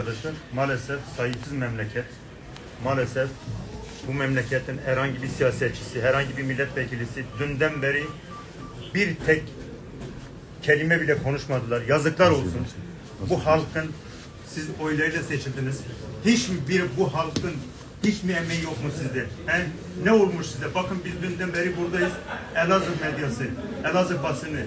Arkadaşlar maalesef sahipsiz memleket. Maalesef bu memleketin herhangi bir siyasetçisi, herhangi bir milletvekilisi dünden beri bir tek kelime bile konuşmadılar. Yazıklar olsun. Bu halkın siz oylarıyla seçildiniz. Hiç mi bir bu halkın hiç mi emeği yok mu sizde? He? Ne olmuş size? Bakın biz dünden beri buradayız. Elazığ medyası, Elazığ basını,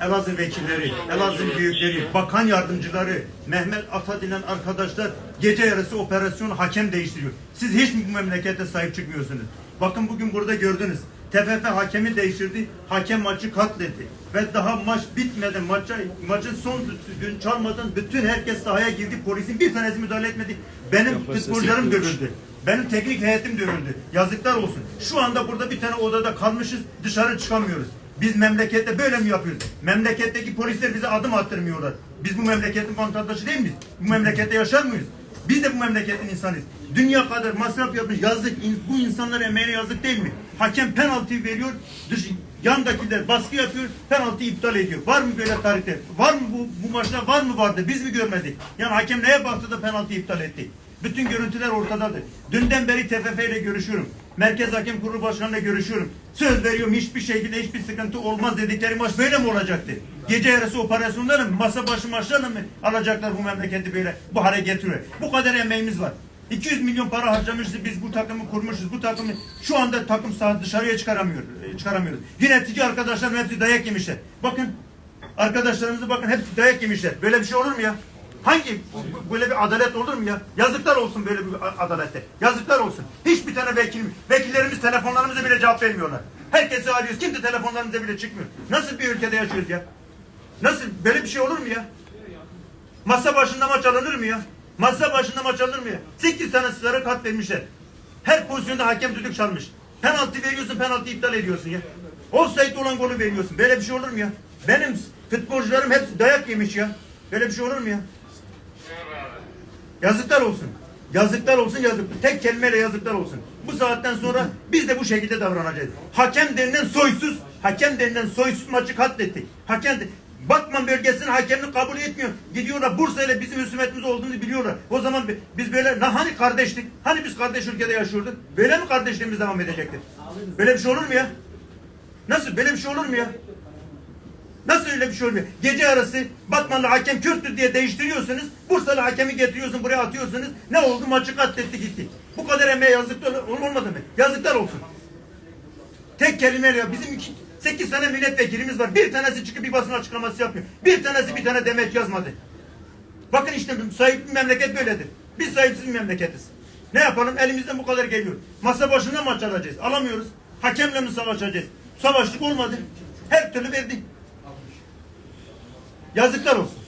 Elazığ vekilleri, Elazığ büyükleri, bakan yardımcıları, Mehmet Ata denen arkadaşlar gece yarısı operasyon hakem değiştiriyor. Siz hiç mi bu memlekete sahip çıkmıyorsunuz? Bakın bugün burada gördünüz. TFF hakemi değiştirdi. Hakem maçı katletti. Ve daha maç bitmeden maça, maçın son gün çalmadan bütün herkes sahaya girdi. Polisin bir tanesi müdahale etmedi. Benim futbolcularım dövüldü. Benim teknik heyetim dövüldü. Yazıklar olsun. Şu anda burada bir tane odada kalmışız. Dışarı çıkamıyoruz. Biz memlekette böyle mi yapıyoruz? Memleketteki polisler bize adım attırmıyorlar. Biz bu memleketin vatandaşı değil miyiz? Bu memlekette yaşar mıyız? Biz de bu memleketin insanıyız. Dünya kadar masraf yapmış yazık. Bu insanlara emeğine yazık değil mi? Hakem penaltı veriyor. Dış, yandakiler baskı yapıyor. Penaltı iptal ediyor. Var mı böyle tarihte? Var mı bu, bu maçta var mı vardı? Biz mi görmedik? Yani hakem neye baktı da penaltı iptal etti? Bütün görüntüler ortadadır. Dünden beri TFF ile görüşüyorum. Merkez Hakem Kurulu Başkanı'yla görüşüyorum. Söz veriyorum hiçbir şekilde hiçbir sıkıntı olmaz dedikleri maç böyle mi olacaktı? Gece yarısı operasyonları mı, masa başı maçlarla mı alacaklar bu memleketi böyle bu hale getiriyor? Bu kadar emeğimiz var. 200 milyon para harcamışız biz bu takımı kurmuşuz. Bu takımı şu anda takım saha dışarıya çıkaramıyor, e, çıkaramıyoruz. Yönetici arkadaşlarım hepsi dayak yemişler. Bakın arkadaşlarımızı bakın hepsi dayak yemişler. Böyle bir şey olur mu ya? Hangi böyle bir adalet olur mu ya? Yazıklar olsun böyle bir adalette. Yazıklar olsun. Hiçbir tane vekil, vekillerimiz telefonlarımıza bile cevap vermiyorlar. Herkesi arıyoruz. Kimse telefonlarımıza bile çıkmıyor. Nasıl bir ülkede yaşıyoruz ya? Nasıl? Böyle bir şey olur mu ya? Masa başında maç alınır mı ya? Masa başında maç alınır mı ya? 8 tane sarı kart vermişler. Her pozisyonda hakem düdük çalmış. Penaltı veriyorsun, penaltı iptal ediyorsun ya. Offside olan golü veriyorsun. Böyle bir şey olur mu ya? Benim futbolcularım hepsi dayak yemiş ya. Böyle bir şey olur mu ya? Yazıklar olsun. Yazıklar olsun yazık. Tek kelimeyle yazıklar olsun. Bu saatten sonra biz de bu şekilde davranacağız. Hakem denilen soysuz, hakem denilen soysuz maçı katletti. Hakem de, Batman bölgesinin hakemini kabul etmiyor. Gidiyorlar Bursa ile bizim husumetimiz olduğunu biliyorlar. O zaman bi- biz böyle hani kardeşlik? Hani biz kardeş ülkede yaşıyorduk? Böyle mi kardeşliğimiz devam edecektir? Böyle bir şey olur mu ya? Nasıl? Böyle bir şey olur mu ya? Nasıl öyle bir şey olmuyor? Gece yarısı Batmanlı hakem Kürttür diye değiştiriyorsunuz. Bursalı hakemi getiriyorsun buraya atıyorsunuz. Ne oldu? Maçı katletti gitti. Bu kadar emeğe yazıklar ol- olmadı mı? Yazıklar olsun. Tek kelimeyle ya bizim iki, sekiz tane milletvekilimiz var. Bir tanesi çıkıp bir basın açıklaması yapmıyor. Bir tanesi bir tane demet yazmadı. Bakın işte sahip bir memleket böyledir. Biz sahipsiz bir memleketiz. Ne yapalım? Elimizden bu kadar geliyor. Masa başında maç alacağız. Alamıyoruz. Hakemle mi savaşacağız? Savaştık olmadı. Her türlü verdik. Yazıklar olsun.